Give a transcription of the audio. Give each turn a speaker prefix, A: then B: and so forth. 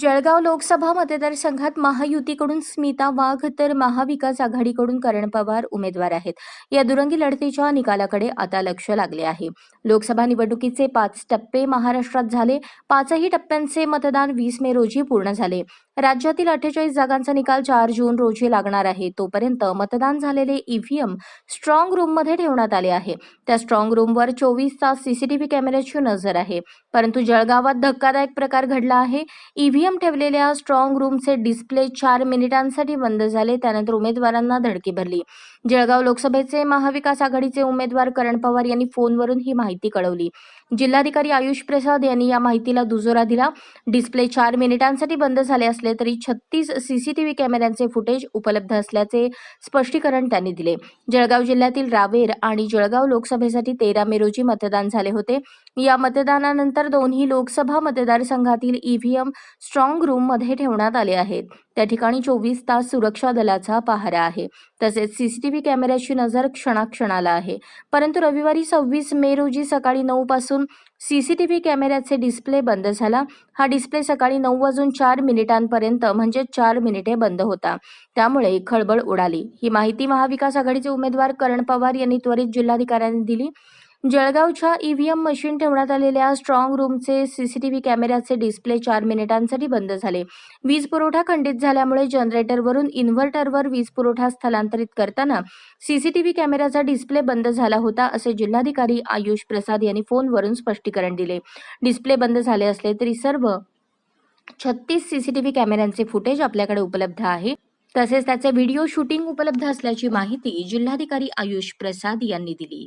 A: जळगाव लोकसभा मतदारसंघात महायुतीकडून स्मिता वाघ तर महाविकास आघाडीकडून करण पवार उमेदवार आहेत. या दुरंगी लढतीच्या निकालाकडे आता लक्ष लागले आहे. लोकसभा निवडणुकीचे पाच टप्पे महाराष्ट्रात झाले. पाचही टप्प्यांचे मतदान वीस मे रोजी पूर्ण झाले. राज्यातील अठ्ठेचाळीस जागांचा निकाल चार जून रोजी लागणार आहे. तोपर्यंत मतदान झालेले ईव्हीएम स्ट्रॉंग रूममध्ये ठेवण्यात आले आहे. त्या स्ट्रॉंग रूमवर चोवीस तास सीसीटीव्ही कॅमेऱ्याची नजर आहे. परंतु जळगावात धक्कादायक प्रकार घडला आहे. ईव्हीएम ठेवलेल्या स्ट्रॉंग रूमचे डिस्प्ले चार मिनिटांसाठी बंद झाले. त्यानंतर उमेदवारांना धडकी भरली. जळगाव लोकसभेचे महाविकास आघाडीचे उमेदवार करण पवार यांनी फोनवरून ही माहिती कळवली. जिल्हाधिकारी आयुष प्रसाद यांनी या माहितीला दुजोरा दिला. डिस्प्ले चार मिनिटांसाठी बंद झाले असले तरी छत्तीस सीसीटीव्ही कॅमेऱ्यांचे फुटेज उपलब्ध असल्याचे स्पष्टीकरण त्यांनी दिले. जळगाव जिल्ह्यातील रावेर आणि जळगाव लोकसभेसाठी तेरा मे रोजी मतदान झाले होते. या मतदानानंतर दोन्ही लोकसभा मतदारसंघातील ईव्हीएम स्ट्रॉंग रूममध्ये ठेवण्यात आले आहेत. त्या ठिकाणी चोवीस तास सुरक्षा दलाचा पहारा आहे. तसेच सीसीटीव्ही कॅमेऱ्याची नजर क्षणाक्षणाला आहे. परंतु रविवारी सव्वीस मे रोजी सकाळी नऊ पासून सीसीटीव्ही कॅमेऱ्याचे डिस्प्ले बंद झाला. हा डिस्प्ले सकाळी नऊ वाजून चार मिनिटांपर्यंत म्हणजे चार मिनिटे बंद होता. त्यामुळे खळबळ उडाली. ही माहिती महाविकास आघाडीचे उमेदवार करण पवार यांनी त्वरित जिल्हाधिकाऱ्यांनी दिली. जळगावच्या ईव्हीएम मशीन ठेवण्यात आलेल्या स्ट्रॉंग रूमचे सीसीटीव्ही कॅमेऱ्याचे डिस्प्ले चार मिनिटांसाठी बंद झाले. वीज पुरवठा खंडित झाल्यामुळे जनरेटरवरून इन्व्हर्टरवर वीज पुरवठा स्थलांतरित करताना सीसीटीव्ही कॅमेऱ्याचा डिस्प्ले बंद झाला होता असे जिल्हाधिकारी आयुष प्रसाद यांनी फोनवरून स्पष्टीकरण दिले. डिस्प्ले बंद झाले असले तरी सर्व छत्तीस सीसीटीव्ही कॅमेऱ्यांचे फुटेज आपल्याकडे उपलब्ध आहे. तसेच त्याचे व्हिडिओ शूटिंग उपलब्ध असल्याची माहिती जिल्हाधिकारी आयुष प्रसाद यांनी दिली.